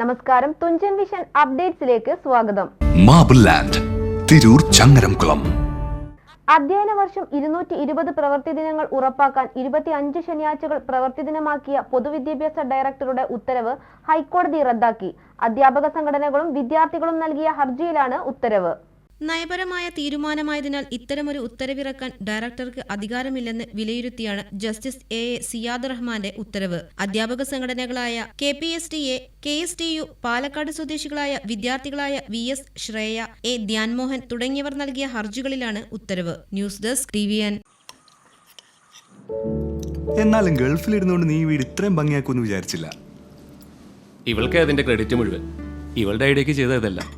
നമസ്കാരം. തുഞ്ചൻ വിഷൻ അപ്ഡേറ്റ്സിലേക്ക് സ്വാഗതം. Marble land Tirur Changaramkulam. അധ്യയന വർഷം ഇരുന്നൂറ്റി ഇരുപത് പ്രവൃത്തി ദിനങ്ങൾ ഉറപ്പാക്കാൻ ഇരുപത്തി അഞ്ച് ശനിയാഴ്ചകൾ പ്രവൃത്തി ദിനമാക്കിയ പൊതുവിദ്യാഭ്യാസ ഡയറക്ടറുടെ ഉത്തരവ് ഹൈക്കോടതി റദ്ദാക്കി. അധ്യാപക സംഘടനകളും വിദ്യാർത്ഥികളും നൽകിയ ഹർജിയിലാണ് ഉത്തരവ്. നയപരമായ തീരുമാനമായതിനാൽ ഇത്തരമൊരു ഉത്തരവിറക്കാൻ ഡയറക്ടർക്ക് അധികാരമില്ലെന്ന് വിലയിരുത്തിയാണ് ജസ്റ്റിസ് എ എ സിയാദ് റഹ്മാന്റെ ഉത്തരവ്. അധ്യാപക സംഘടനകളായ K P S T A K S T U Palakkad സ്വദേശികളായ വിദ്യാർത്ഥികളായ V S Shreya A Dhyanmohan തുടങ്ങിയവർ നൽകിയ ഹർജികളിലാണ് ഉത്തരവ്. News desk T V N. എന്നാലും ഗൾഫിലിരുന്നുകൊണ്ട് നീ വീട് ഇത്രയും ഭംഗിയാക്കുമെന്ന് വിചാരിച്ചില്ല. ഇവൾക്ക് അതിന്റെ ക്രെഡിറ്റ് മുഴുവൻ. ഇവളുടെ ഐഡിയക്ക് ചെയ്തതല്ല.